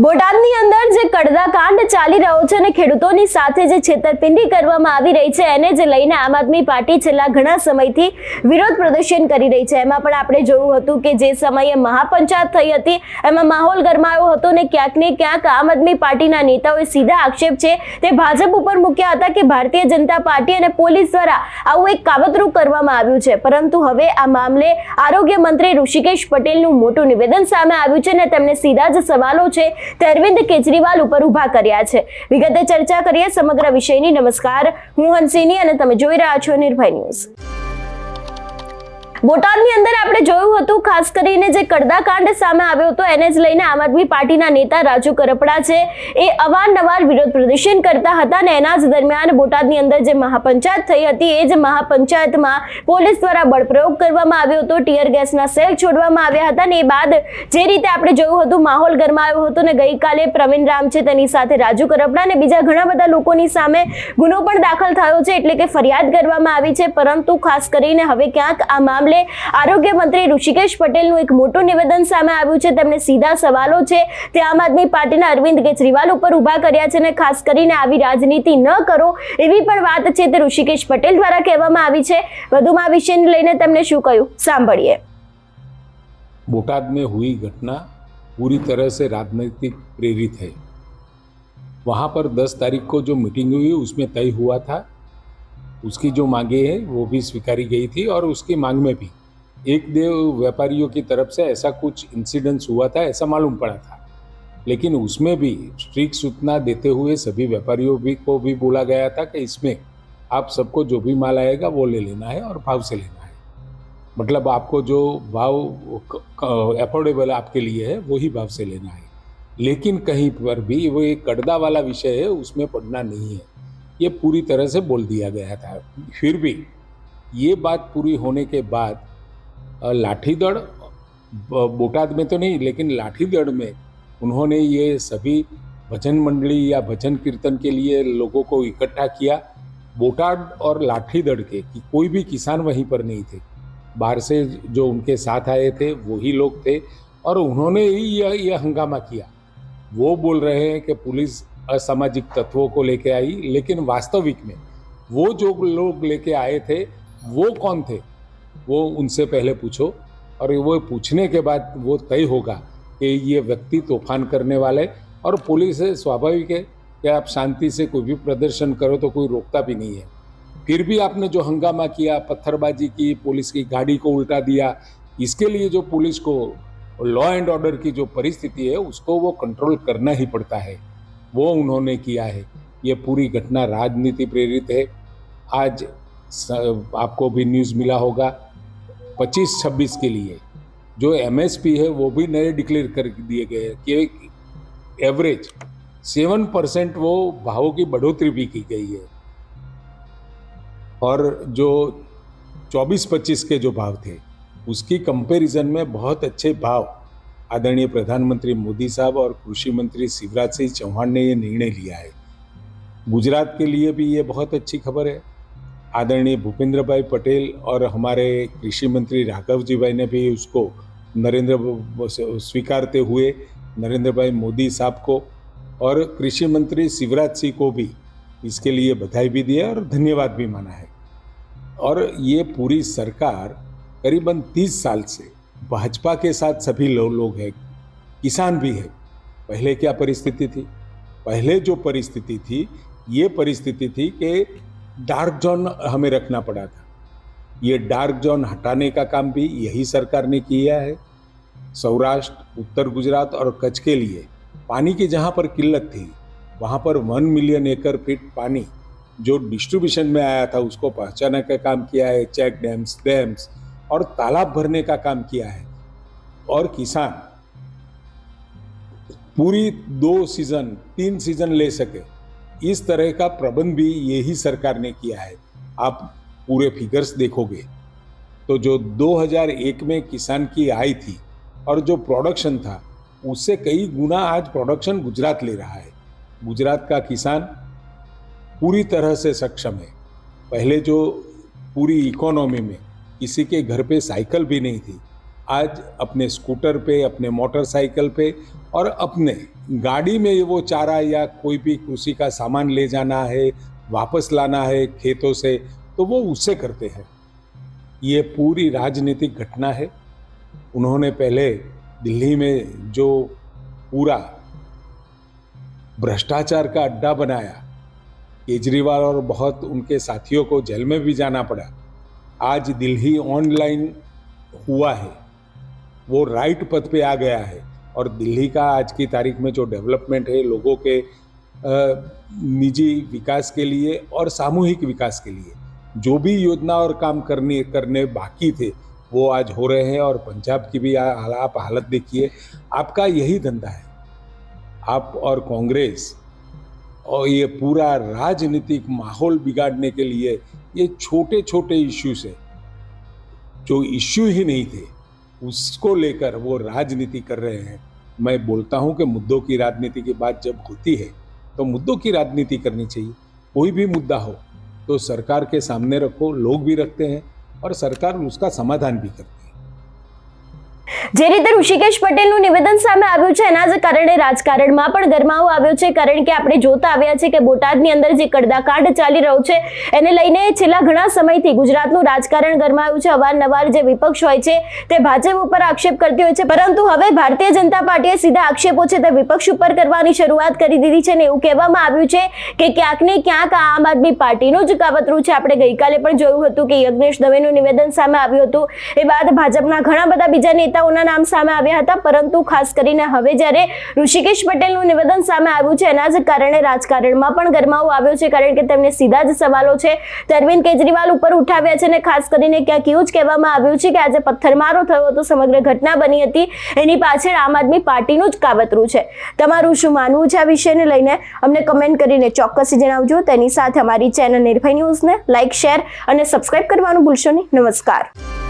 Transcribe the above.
બોટાદની અંદર જે કડદા કાંડ ચાલી રહ્યો છે અને ખેડૂતોની સાથે જે છેતરપિંડી કરવામાં આવી રહી છે, એને જે લઈને આમ આદમી પાર્ટી છેલ્લા ઘણા સમયથી વિરોધ પ્રદર્શન કરી રહી છે. એમાં પણ આપણે જોયું હતું કે જે સમયે મહાપંચાયત થઈ હતી, એમાં માહોલ ગરમાયો હતો ને ક્યાંક ને ક્યાંક આમ આદમી પાર્ટીના નેતાઓએ સીધા આક્ષેપ છે. તે ભાજપ ઉપર મૂક્યા હતા કે ભારતીય જનતા પાર્ટી અને પોલીસ દ્વારા આવું એક કાવતરું કરવામાં આવ્યું છે. પરંતુ હવે આ મામલે આરોગ્ય મંત્રી ઋષિકેશ પટેલનું મોટું નિવેદન સામે આવ્યું છે ને તેમણે સીધા જ સવાલો છે તે અરવિંદ કેજરીવાલ ઉપર ઊભા કર્યા છે. વિગતે ચર્ચા કરીએ સમગ્ર વિષયની. નમસ્કાર, હું હંસિની અને તમે જોઈ રહ્યા છો નિર્ભય ન્યૂઝ. બોટાદની અંદર આપણે જોયું હતું, ખાસ કરીને જે કડદા કાંડ સામે આવ્યો હતો, એને જ લઈને આમ આદમી પાર્ટીના નેતા રાજુ કરપડા છે, એ અવારનવાર વિરોધ પ્રદર્શન કરતા હતા અને એના જ દરમિયાન બોટાદની અંદર જે મહાપંચાયત થઈ હતી, એ જ મહાપંચાયતમાં પોલીસ દ્વારા બળપ્રયોગ કરવામાં આવ્યો હતો, ટીયર ગેસના સેલ છોડવામાં આવ્યા હતા અને એ બાદ જે રીતે આપણે જોયું હતું, માહોલ ગરમાયો હતો ને ગઈકાલે પ્રવીણ રામ છે, તેની સાથે રાજુ કરપડા અને બીજા ઘણા બધા લોકોની સામે ગુનો પણ દાખલ થયો છે, એટલે કે ફરિયાદ કરવામાં આવી છે, પરંતુ ખાસ કરીને હવે ક્યાંક આ મામલે આરોગ્ય મંત્રી ઋષિકેશ પટેલનું એક મોટું નિવેદન સામે આવ્યું છે તેમણે સીધા સવાલો છે તે આમ આદમી પાર્ટીના અરવિંદ કેજરીવાલ ઉપર ઊભા કર્યા છે અને ખાસ કરીને આવી રાજનીતિ ન કરો એવી પણ વાત છે તે ઋષિકેશ પટેલ દ્વારા કહેવામાં આવી છે વધુમાં આ વિષયને લઈને તેમણે શું કહ્યું સાંભળીએ बोटाद में हुई घटना पूरी तरह से राजनीतिक प्रेरित है वहाँ पर 10 तारीख को जो मीटिंग हुई उसमें तय हुआ था उसकी जो मांगे हैं, वो भी स्वीकारी गई थी और उसकी मांग में भी। एक देव व्यापारियों की तरफ़ से ऐसा कुछ इंसिडेंस हुआ था, ऐसा मालूम पड़ा था। लेकिन उसमें भी स्ट्रिक्ट सूचना देते हुए सभी व्यापारियों भी को भी बोला गया था कि इसमें आप सबको जो भी माल आएगा, वो ले लेना है और भाव से लेना है। मतलब आपको जो भाव अफोर्डेबल आपके लिए है वही भाव से लेना है। लेकिन कहीं पर भी वो एक कड़दा वाला विषय है, उसमें पढ़ना नहीं है। ये पूरी तरह से बोल दिया गया था। फिर भी ये बात पूरी होने के बाद लाठीदड़ बोटाद में तो नहीं, लेकिन लाठीदड़ में उन्होंने ये सभी भजन मंडली या भजन कीर्तन के लिए लोगों को इकट्ठा किया, बोटाद और लाठीदड़ के, कि कोई भी किसान वहीं पर नहीं थे। बाहर से जो उनके साथ आए थे, वही लोग थे, और उन्होंने ही यह हंगामा किया। वो बोल रहे हैं कि पुलिस असामाजिक तत्वों को लेके आई, लेकिन वास्तविक में वो जो लोग लेके आए थे, वो कौन थे? वो उनसे पहले पूछो। और वो पूछने के बाद वो तय होगा कि ये व्यक्ति तूफ़ान करने वाले और पुलिस है स्वाभाविक है कि आप शांति से कोई भी प्रदर्शन करो तो कोई रोकता भी नहीं है। फिर भी आपने जो हंगामा किया, पत्थरबाजी की, पुलिस की गाड़ी को उल्टा दिया, इसके लिए जो पुलिस को लॉ एंड ऑर्डर की जो परिस्थिति है, उसको वो कंट्रोल करना ही पड़ता है। वो उन्होंने किया है। ये पूरी घटना राजनीति प्रेरित है। आज आपको भी न्यूज़ मिला होगा 25-26 के लिए। जो एमएसपी है, वो भी नए डिक्लेयर कर दिए गए कि एवरेज सेवन परसेंट वो भावों की बढ़ोतरी भी की गई है। और जो 24-25 के जो भाव थे, उसकी कंपैरिजन में बहुत अच्छे भाव आदरणीय प्रधानमंत्री मोदी साहब और कृषि मंत्री शिवराज सिंह चौहान ने ये निर्णय लिया है। गुजरात के लिए भी ये बहुत अच्छी खबर है। आदरणीय भूपेंद्र भाई पटेल और हमारे कृषि मंत्री राघव जी भाई ने भी उसको नरेंद्र स्वीकारते हुए नरेंद्र भाई मोदी साहब को और कृषि मंत्री शिवराज सिंह को भी इसके लिए बधाई भी दी है और धन्यवाद भी माना है। और ये पूरी सरकार करीबन तीस साल से भाजपा के साथ सभी लोग हैं, किसान भी है। पहले क्या परिस्थिति थी? पहले जो परिस्थिति थी, ये परिस्थिति थी कि डार्क जोन हमें रखना पड़ा था। ये डार्क जोन हटाने का काम भी यही सरकार ने किया है। सौराष्ट्र, उत्तर गुजरात और कच्छ के लिए पानी की जहाँ पर किल्लत थी, वहाँ पर वन मिलियन एकड़ फीट पानी जो डिस्ट्रीब्यूशन में आया था, उसको पहचाने का काम किया है, चेक डैम्स डैम्स और तालाब भरने का काम किया है। और किसान पूरी दो सीज़न, तीन सीज़न ले सके। इस तरह का प्रबंध भी यही सरकार ने किया है। आप पूरे फिगर्स देखोगे। तो जो 2001 में किसान की आय थी और जो प्रोडक्शन था, उससे कई गुना आज प्रोडक्शन गुजरात ले रहा है। गुजरात का किसान पूरी तरह से सक्षम है। पहले जो पूरी इकोनॉमी में किसी के घर पे साइकिल भी नहीं थी। आज अपने स्कूटर पे, अपने मोटरसाइकिल पे और अपने गाड़ी में वो चारा या कोई भी कृषि का सामान ले जाना है, वापस लाना है खेतों से तो वो उससे करते हैं। ये पूरी राजनीतिक घटना है। उन्होंने पहले दिल्ली में जो पूरा भ्रष्टाचार का अड्डा बनाया, केजरीवाल और बहुत उनके साथियों को जेल में भी जाना पड़ा। आज दिल्ली ऑनलाइन हुआ है। वो राइट पथ पे आ गया है। और दिल्ली का आज की तारीख में जो डेवलपमेंट है लोगों के निजी विकास के लिए और सामूहिक विकास के लिए, जो भी योजना और काम करने करने बाकी थे, वो आज हो रहे हैं। और पंजाब की भी आप हालत देखिए, आपका यही धंधा है। आप और कांग्रेस और ये पूरा राजनीतिक माहौल बिगाड़ने के लिए ये छोटे छोटे इश्यूज़ है जो इश्यू ही नहीं थे, उसको लेकर वो राजनीति कर रहे हैं। मैं बोलता हूँ कि मुद्दों की राजनीति की बात जब होती है तो मुद्दों की राजनीति करनी चाहिए। कोई भी मुद्दा हो तो सरकार के सामने रखो, लोग भी रखते हैं और सरकार उसका समाधान भी करती है। જે રીતે ઋષિકેશ પટેલનું નિવેદન સામે આવ્યું છે, એના જ કારણે રાજકારણમાં પણ ગરમાવો આવ્યો છે, કારણ કે આપણે જોતા આવ્યા છે કે બોટાદની અંદર જે કડદાકાંડ ચાલી રહ્યો છે, એને લઈને છેલ્લા ઘણા સમયથી ગુજરાતનું રાજકારણ ગરમાયું છે, અવારનવાર જે વિપક્ષ હોય છે, તે ભાજપ ઉપર આક્ષેપ કરતી હોય છે, પરંતુ હવે ભારતીય જનતા પાર્ટીએ સીધા આક્ષેપો છે તે વિપક્ષ ઉપર કરવાની શરૂઆત કરી દીધી છે ને એવું કહેવામાં આવ્યું છે કે ક્યાંક ને ક્યાંક આમ આદમી પાર્ટીનું જ કાવતરું છે, આપણે ગઈકાલે પણ જોયું હતું કે યજ્ઞેશ દવેનું નિવેદન સામે આવ્યું હતું, એ બાદ ભાજપના ઘણા બધા બીજા નેતાઓના નામ સામે આવ્યા હતા. પરંતુ ખાસ કરીને હવે જ્યારે ઋષિકેશ પટેલનું નિવેદન સામે આવ્યું છે, એના જ કારણે રાજકારણમાં પણ ગરમાવો આવ્યો છે. કારણ કે તેમને સીધા જ સવાલો છે અરવિંદ કેજરીવાલ ઉપર ઉઠાવ્યા છે અને ખાસ કરીને ક્યાંક એવું જ કહેવામાં આવ્યું છે કે આજે પથ્થરમારો થયો હતો, સમગ્ર ઘટના બની હતી. એની પાછળ આમ આદમી પાર્ટીનું જ કાવતરું છે. તમારું શું માનવું છે આ વિષયને લઈને? અમને કમેન્ટ કરીને ચોક્કસ જણાવજો. તેની સાથે અમારી ચેનલ નિર્ભય ન્યૂઝને લાઇક શેર અને સબસ્ક્રાઇબ કરવાનું ભૂલશો નહીં. નમસ્કાર.